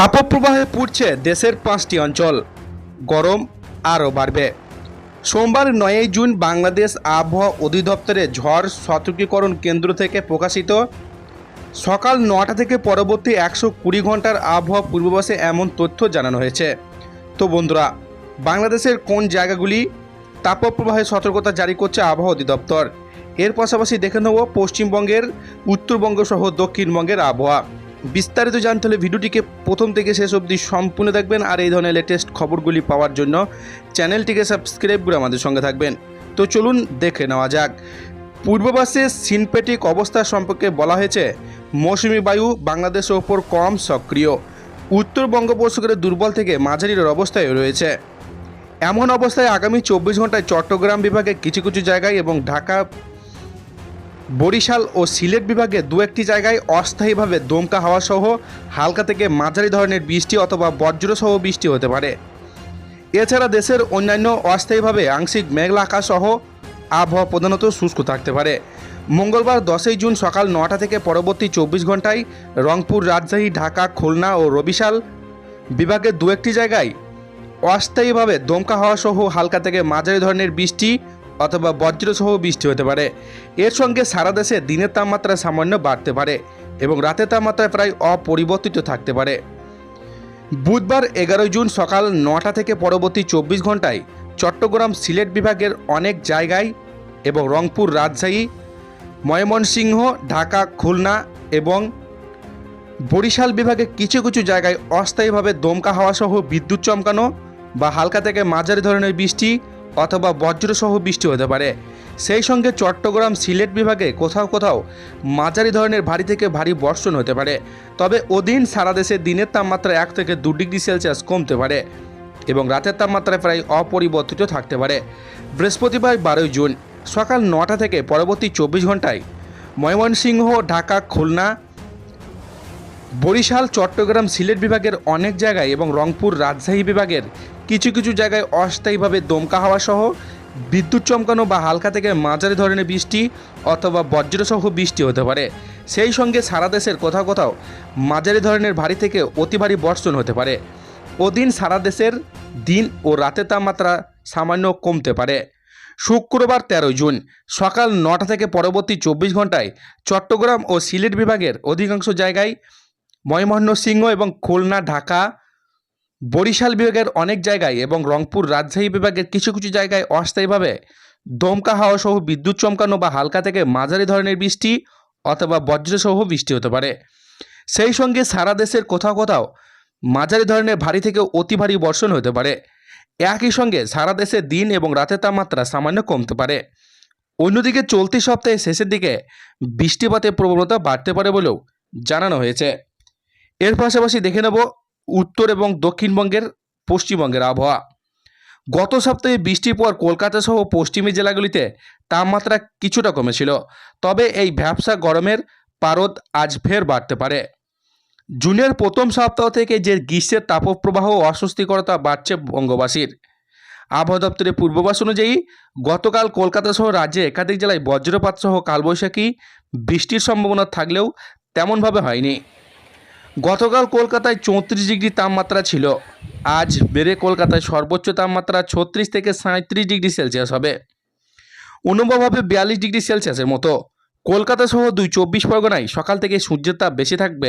তাপপ্রবাহে পুড়ছে দেশের পাঁচটি অঞ্চল। গরম আরও বাড়বে। সোমবার নয়ই জুন বাংলাদেশ আবহাওয়া অধিদপ্তরে ঝড় সতর্কীকরণ কেন্দ্র থেকে প্রকাশিত। সকাল নটা থেকে পরবর্তী একশো কুড়ি ঘণ্টার আবহাওয়া পূর্বাভাসে এমন তথ্য জানানো হয়েছে। তো বন্ধুরা, বাংলাদেশের কোন জায়গাগুলি তাপপ্রবাহে সতর্কতা জারি করছে আবহাওয়া অধিদপ্তর? এর পাশাপাশি দেখে নেব পশ্চিমবঙ্গের, উত্তরবঙ্গ সহ দক্ষিণবঙ্গের আবহাওয়া। বিস্তারিত জানতে হলে ভিডিওটিকে প্রথম থেকে শেষ অবধি সম্পূর্ণ দেখবেন আর এই ধরনের লেটেস্ট খবরগুলি পাওয়ার জন্য চ্যানেলটিকে সাবস্ক্রাইব করে আমাদের সঙ্গে থাকবেন। তো চলুন দেখে নেওয়া যাক। পূর্ববাসে সিনপেটিক অবস্থা সম্পর্কে বলা হয়েছে, মৌসুমি বায়ু বাংলাদেশের ওপর কম সক্রিয়। উত্তর বঙ্গোপসাগরের দুর্বল থেকে মাঝারির অবস্থায় রয়েছে। এমন অবস্থায় আগামী চব্বিশ ঘন্টায় চট্টগ্রাম বিভাগে কিছু কিছু জায়গায় এবং ঢাকা বরিশাল ও সিলেট বিভাগে দু একটি জায়গায় অস্থায়ীভাবে দমকা হাওয়া সহ হালকা থেকে মাঝারি ধরনের বৃষ্টি অথবা বজ্রসহ বৃষ্টি হতে পারে। এছাড়া দেশের অন্যান্য অস্থায়ীভাবে আংশিক মেঘলা আকাশ সহ আবহাওয়া প্রধানত শুষ্ক থাকতে পারে। মঙ্গলবার দশই জুন সকাল নটা থেকে পরবর্তী চব্বিশ ঘন্টায় রংপুর, রাজশাহী, ঢাকা, খুলনা ও রবিশাল বিভাগের দু একটি জায়গায় অস্থায়ীভাবে দমকা হাওয়া সহ হালকা থেকে মাঝারি ধরনের বৃষ্টি অথবা বজ্রসহ বৃষ্টি হতে পারে। এর সঙ্গে সারা দেশে দিনের তাপমাত্রা সামান্য বাড়তে পারে এবং রাতের তাপমাত্রা প্রায় অপরিবর্তিত থাকতে পারে। বুধবার এগারোই জুন সকাল নটা থেকে পরবর্তী চব্বিশ ঘন্টায় চট্টগ্রাম সিলেট বিভাগের অনেক জায়গায় এবং রংপুর রাজশাহী, ময়মনসিংহ, ঢাকা, খুলনা এবং বরিশাল বিভাগে কিছু কিছু জায়গায় অস্থায়ীভাবে দমকা হাওয়া সহ বিদ্যুৎ চমকানো বা হালকা থেকে মাঝারি ধরনের বৃষ্টি অথবা বজ্রসহ বৃষ্টি হতে পারে। সেই সঙ্গে চট্টগ্রাম সিলেট বিভাগে কোথাও কোথাও মাঝারি ধরনের ভারী থেকে ভারী বর্ষণ হতে পারে। তবে ওদিন সারা দেশে দিনের তাপমাত্রা এক থেকে দু ডিগ্রি সেলসিয়াস কমতে পারে এবং রাতের তাপমাত্রা প্রায় অপরিবর্তিত থাকতে পারে। বৃহস্পতিবার বারোই জুন, সকাল নটা থেকে পরবর্তী চব্বিশ ঘন্টায় ময়মনসিংহ, ঢাকা, খুলনা, বরিশাল, চট্টগ্রাম, সিলেট বিভাগের অনেক জায়গায় এবং রংপুর রাজশাহী বিভাগের কিছু কিছু জায়গায় অস্থায়ীভাবে দমকা হাওয়া সহ বিদ্যুৎ চমকানো বা হালকা থেকে মাঝারি ধরনের বৃষ্টি অথবা বজ্রসহ বৃষ্টি হতে পারে। সেই সঙ্গে সারা দেশের কোথাও কোথাও মাঝারি ধরনের ভারী থেকে অতি ভারী বর্ষণ হতে পারে। ওদিন সারা দেশের দিন ও রাতের তাপমাত্রা সামান্য কমতে পারে। শুক্রবার তেরোই জুন, সকাল নটা থেকে পরবর্তী চব্বিশ ঘন্টায় চট্টগ্রাম ও সিলেট বিভাগের অধিকাংশ জায়গায় ময়মনসিংহ এবং খুলনা, ঢাকা বরিশাল বিভাগের অনেক জায়গায় এবং রংপুর রাজশাহী বিভাগের কিছু কিছু জায়গায় অস্থায়ীভাবে দমকা হাওয়া সহ বিদ্যুৎ চমকানো বা হালকা থেকে মাঝারি ধরনের বৃষ্টি অথবা বজ্রসহ বৃষ্টি হতে পারে। সেই সঙ্গে সারা দেশের কোথাও কোথাও মাঝারি ধরনের ভারী থেকে অতি ভারী বর্ষণ হতে পারে। একই সঙ্গে সারা দেশে দিন এবং রাতের তাপমাত্রা সামান্য কমতে পারে। অন্যদিকে চলতি সপ্তাহের শেষের দিকে বৃষ্টিপাতের প্রবণতা বাড়তে পারে বলেও জানানো হয়েছে। এর পাশাপাশি দেখে নেব উত্তর এবং দক্ষিণবঙ্গের পশ্চিমবঙ্গের আবহাওয়া। গত সপ্তাহে বৃষ্টির পর কলকাতা সহ পশ্চিমী জেলাগুলিতে তাপমাত্রা কিছুটা কমেছিল, তবে এই ভ্যাবসা গরমের পারদ আজ ফের বাড়তে পারে। জুনের প্রথম সপ্তাহ থেকে যে গ্রীষ্মের তাপপ্রবাহ অস্বস্তিকরতা বাড়ছে বঙ্গবাসীর। আবহাওয়া দপ্তরের পূর্বাভাস অনুযায়ী, গতকাল কলকাতা সহ রাজ্যে একাধিক জেলায় বজ্রপাত সহ কালবৈশাখী বৃষ্টির সম্ভাবনা থাকলেও তেমনভাবে হয়নি। গতকাল কলকাতায় চৌত্রিশ ডিগ্রি তাপমাত্রা ছিল। আজ বেড়ে কলকাতায় সর্বোচ্চ তাপমাত্রা ছত্রিশ থেকে সাঁত্রিশ ডিগ্রি সেলসিয়াস হবে। অনুভব হবে বিয়াল্লিশ ডিগ্রি সেলসিয়াসের মতো। কলকাতা সহ দুই চব্বিশ পরগনায় সকাল থেকে সূর্যের তাপ বেশি থাকবে।